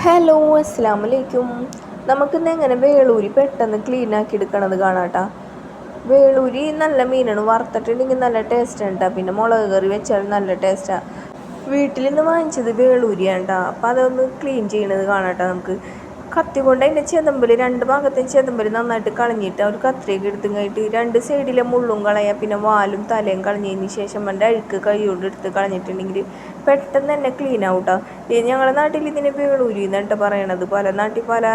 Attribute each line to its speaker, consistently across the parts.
Speaker 1: Hello അസ്സാം വലൈക്കും നമുക്കിന്ന് എങ്ങനെ വേളൂരി പെട്ടെന്ന് ക്ലീൻ ആക്കി എടുക്കണത് കാണാട്ടാ. വേളൂരി നല്ല മീനാണ് വറുത്തിട്ടുണ്ടെങ്കിൽ നല്ല ടേസ്റ്റ് ഉണ്ട് പിന്നെ മുളക് കറി വെച്ചാൽ നല്ല ടേസ്റ്റാണ് വീട്ടിൽ നിന്ന് വാങ്ങിച്ചത് വേളൂരിയാണ് കേട്ടോ അപ്പോൾ അതൊന്ന് ക്ലീൻ ചെയ്യണത് കാണാട്ടോ നമുക്ക്. കത്തി കൊണ്ട് അതിന്റെ ചെതമ്പൽ രണ്ട് ഭാഗത്തും ചെതമ്പൽ നന്നായിട്ട് കളഞ്ഞിട്ട് ഒരു കത്രിയൊക്കെ എടുത്തും കഴിഞ്ഞിട്ട് രണ്ട് സൈഡിലെ മുള്ളും കളയാം പിന്നെ വാലും തലയും കളഞ്ഞതിന് ശേഷം എന്റെ അഴുക്ക് കൈ കൊണ്ട് എടുത്ത് കളഞ്ഞിട്ടുണ്ടെങ്കിൽ പെട്ടെന്ന് തന്നെ ക്ലീൻ ഇത് ഞങ്ങളുടെ നാട്ടിൽ ഇതിനെ വേളൂരി എന്നിട്ട് പറയണത്. പല നാട്ടിൽ പല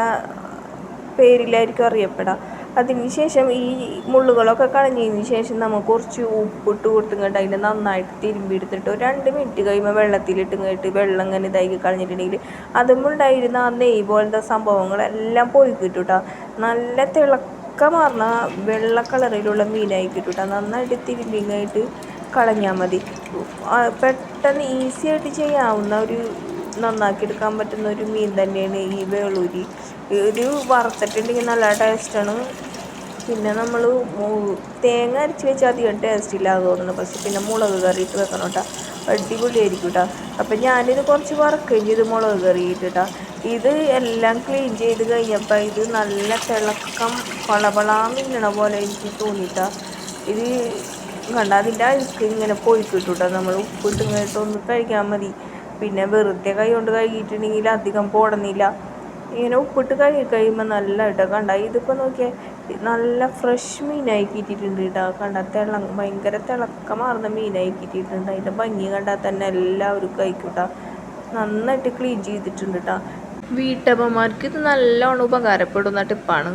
Speaker 1: പേരിലായിരിക്കും അറിയപ്പെടുക അതിന് ശേഷം ഈ മുള്ളുകളൊക്കെ കളഞ്ഞതിന് ശേഷം നമുക്ക് കുറച്ച് ഉപ്പ് ഉപ്പിട്ട് കൊടുത്തിങ്ങോട്ട് അതിനെ നന്നായിട്ട് തിരുമ്പി എടുത്തിട്ട് ഒരു രണ്ട് മിനിറ്റ് കഴിയുമ്പോൾ വെള്ളത്തിലിട്ട് കഴിഞ്ഞിട്ട് വെള്ളം ഇങ്ങനെ ഇതാക്കി കളഞ്ഞിട്ടുണ്ടെങ്കിൽ അതുമുണ്ടായിരുന്ന ആ നെയ് പോലത്തെ സംഭവങ്ങളെല്ലാം പോയി കിട്ടും കേട്ടോ നല്ല തിളക്കമാർന്ന വെള്ള കളറിലുള്ള മീനായി കിട്ടും കേട്ടോ നന്നായിട്ട് തിരുമ്പി കഴിഞ്ഞിട്ട് കളഞ്ഞാൽ മതി. പെട്ടെന്ന് ഈസി ആയിട്ട് ചെയ്യാവുന്ന ഒരു നന്നാക്കി എടുക്കാൻ പറ്റുന്ന ഒരു മീൻ തന്നെയാണ് ഈ വേളൂരി. ഇത് വറുത്തിട്ടുണ്ടെങ്കിൽ നല്ല ടേസ്റ്റാണ് പിന്നെ നമ്മൾ തേങ്ങ അരച്ച് വെച്ചാൽ അധികം ടേസ്റ്റ് ഇല്ല തോന്നുന്നു. പക്ഷെ പിന്നെ മുളക് കറി ഇട്ട് വെക്കണം കേട്ടോ അടിപൊളിയായിരിക്കും കേട്ടോ അപ്പം ഞാനിത് കുറച്ച് വറക്കുകയും ചെയ്ത് മുളക് കറി ഇട്ടിട്ടാ ഇത് എല്ലാം ക്ലീൻ ചെയ്ത് കഴിഞ്ഞപ്പോൾ ഇത് നല്ല തിളക്കം പളപളാ മിന്നണ പോലെ എനിക്ക് തോന്നിയിട്ടാ ഇത് കണ്ട അതിന്റെ അഴുക്ക് ഇങ്ങനെ പോയി കിട്ടൂട്ടോ കേട്ടോ നമ്മൾ ഉപ്പിട്ട് ഇങ്ങോട്ടൊന്ന് കഴിക്കാൻ മതി. പിന്നെ വെറുതെ കൈ കൊണ്ട് കഴുകിയിട്ടുണ്ടെങ്കിൽ അധികം പോടുന്നില്ല. ഇങ്ങനെ ഉപ്പിട്ട് കഴുകി കഴിയുമ്പോൾ നല്ല ഇട കണ്ട. ഇതിപ്പോൾ നോക്കിയാൽ നല്ല ഫ്രഷ് മീനായി കിട്ടിയിട്ടുണ്ട് കേട്ടോ കണ്ട തിള ഭയങ്കര തിളക്കമാർന്ന മീനായി കിട്ടിയിട്ടുണ്ട്. അതിന്റെ ഭംഗി കണ്ടാൽ തന്നെ എല്ലാവരും കഴിക്കൂട്ടാ. കേട്ടോ നന്നായിട്ട് ക്ലീൻ ചെയ്തിട്ടുണ്ട് കേട്ടോ വീട്ടമ്മമാർക്ക് ഇത് നല്ലോണം ഉപകാരപ്പെടുന്ന ടിപ്പാണ്.